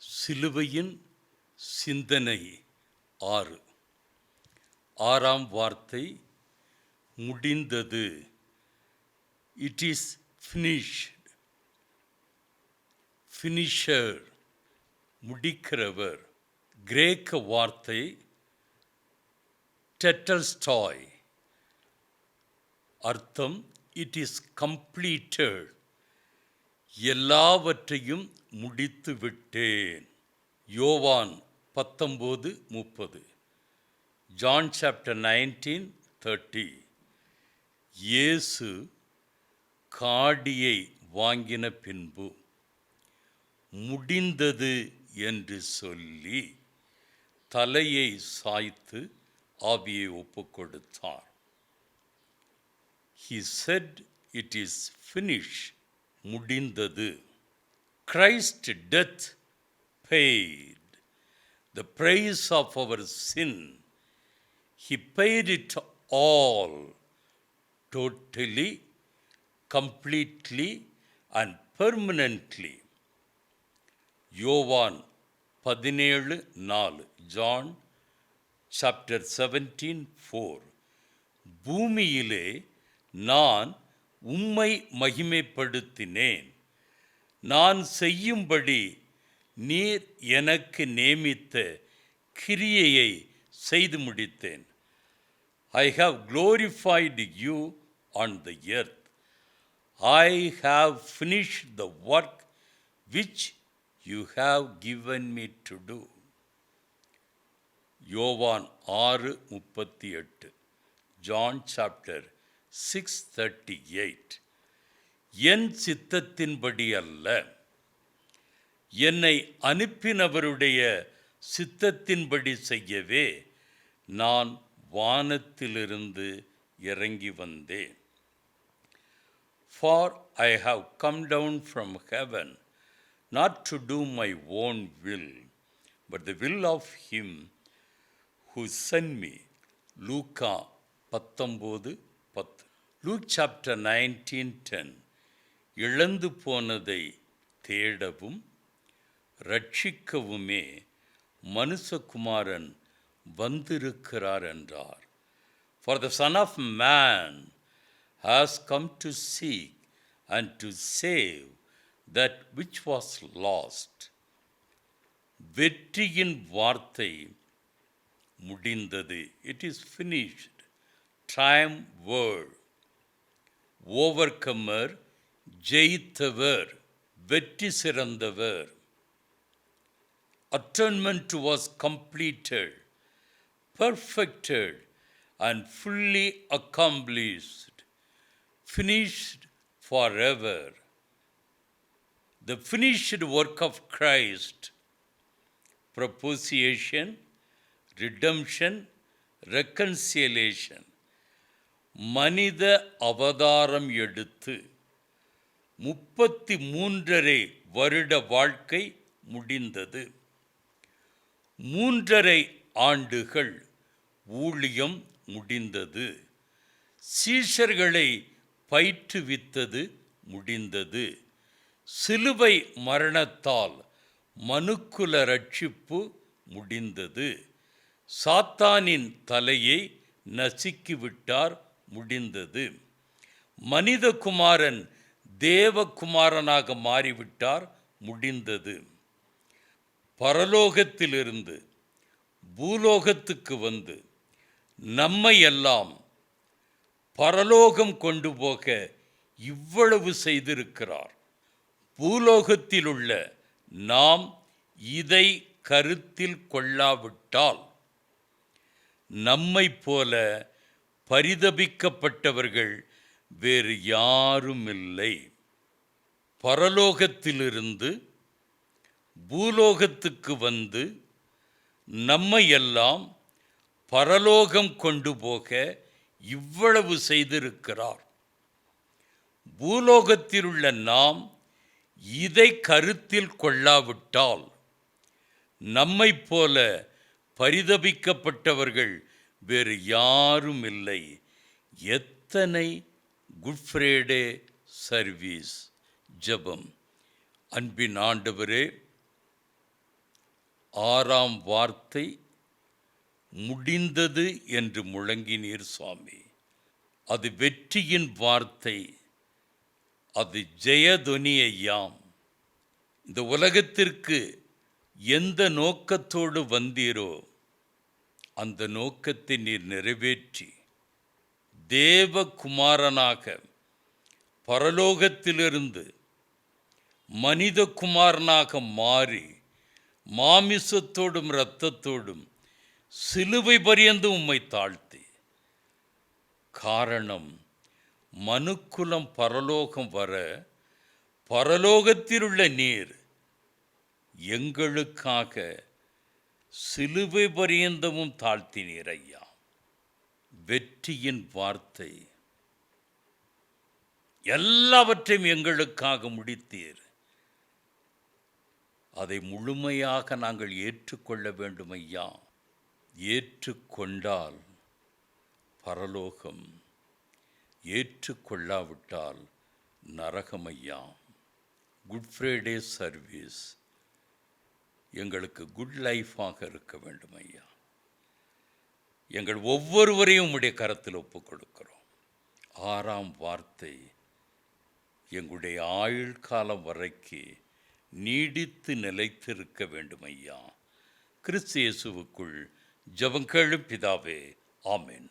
சிலுவையின் சிந்தனை ஆறு. ஆறாம் வார்த்தை முடிந்தது. இட் இஸ் ஃபினிஷ்ட் ஃபினிஷர் முடிக்கிறவர். கிரேக்க வார்த்தை டெட்டல்ஸ்டாய் அர்த்தம் இட் இஸ் கம்ப்ளீட்டட் எல்லாவற்றையும் முடித்து விட்டேன். யோவான் பத்தொம்போது முப்பது. John chapter nineteen thirty. இயேசு காடியை வாங்கின பின்பு முடிந்தது என்று சொல்லி தலையை சாய்த்து ஆவியை ஒப்பு கொடுத்தார் he said it is finished. முடிந்தது Christ death paid the price of our sin he paid it all totally completely and permanently யோவான் பதினேழு நாலு ஜான் சாப்டர் செவன்டீன் ஃபோர் பூமியிலே நான் உம்மை மகிமைப்படுத்தினேன். நான் செய்யும்படி நீர் எனக்கு நியமித்த கிரியையை செய்து முடித்தேன். I have glorified you on the earth I have finish the work which you have given me to do யோவான் ஆறு முப்பத்தி எட்டு. John chapter six thirty eight என் சித்தத்தின்படி அல்ல. என்னை அனுப்பினவருடைய சித்தத்தின்படி செய்யவே நான் வானத்திலிருந்து இறங்கி வந்தேன். For I have come down from heaven not to do my own will but the will of him who sent me. லூக்கா பத்தொம்போது பத்து. லூக் சாப்டர் நைன்டீன் டென் இழந்து போனதை தேடவும் ரட்சிக்கவுமே மனுஷகுமாரன் வந்திருக்கிறார் என்றார். For the son of man has come to seek and to save that which was lost வெற்றியின் வார்த்தை முடிந்தது. It is finished time word overcomer ஜெயித்தவர் வெற்றி சிறந்தவர். Atonement was completed perfected and fully accomplished finished for ever the finished work of Christ propitiation, redemption, reconciliation. மனித அவதாரம் எடுத்து முப்பத்தி மூன்றரை வருட வாழ்க்கை முடிந்தது. மூன்றரை ஆண்டுகள் ஊழியம் முடிந்தது. சீஷர்களை பயிற்றுவித்தது முடிந்தது. சிலுவை மரணத்தால் மனுக்குல ரட்சிப்பு முடிந்தது. சாத்தானின் தலையை நசுக்கிவிட்டார் முடிந்தது. மனிதகுமாரன் தேவகுமாரனாக மாறிவிட்டார் முடிந்தது. பரலோகத்திலிருந்து பூலோகத்துக்கு வந்து நம்மை எல்லாம் பரலோகம் கொண்டு போக இவ்வளவு செய்திருக்கிறார். பூலோகத்திலுள்ள நாம் இதை கருத்தில் கொள்ளாவிட்டால் நம்மை போல பரிதபிக்கப்பட்டவர்கள் வேறு யாரும் இல்லை பரலோகத்திலிருந்து பூலோகத்துக்கு வந்து நம்மையெல்லாம் பரலோகம் கொண்டு போக இவ்வளவு செய்திருக்கிறார். பூலோகத்திலுள்ள நாம் இதை கருத்தில் கொள்ளாவிட்டால் நம்மைப் போல பரிதபிக்கப்பட்டவர்கள் வேறு யாரும் இல்லை எத்தனை குட் ஃப்ரைடே சர்வீஸ் ஜெபம். அன்பின் ஆண்டவரே ஆறாம் வார்த்தை முடிந்தது என்று முழங்கினீர் சுவாமி. அது வெற்றியின் வார்த்தை அது ஜெயதுனியாம் இந்த உலகத்திற்கு எந்த நோக்கத்தோடு வந்தீரோ அந்த நோக்கத்தை நீர் நிறைவேற்றி தேவகுமாரனாக பரலோகத்திலிருந்து மனித குமாரனாக மாறி மாமிசத்தோடும் இரத்தத்தோடும் சிலுவை பரியந்து உம்மை தாழ்த்தி. காரணம் மனுக்குலம் பரலோகம் வர பரலோகத்திலுள்ள நீர் எங்களுக்காக சிலுவை பரியந்தமும் தாழ்த்தினீர் ஐயா. வெற்றியின் வார்த்தை எல்லாவற்றையும் எங்களுக்காக முடித்தீர். அதை முழுமையாக நாங்கள் ஏற்றுக்கொள்ள வேண்டும் ஐயா. ஏற்றுக்கொண்டால் பரலோகம் ஏற்றுக்கொள்ளாவிட்டால் நரகம் ஐயா. குட் ஃப்ரைடே சர்வீஸ் எங்களுக்கு குட் லைஃபாக இருக்க வேண்டும் ஐயா. எங்கள் ஒவ்வொருவரையும் உம்முடைய கரத்தில் ஒப்புக் கொடுக்கிறோம் ஆறாம் வார்த்தை எங்களுடைய ஆயுள் காலம் வரைக்கு நீடித்து நிலைத்திருக்க வேண்டும் ஐயா. கிறிஸ்து இயேசுவுக்குள் ஜெபங்களும் பிதாவே ஆமேன்.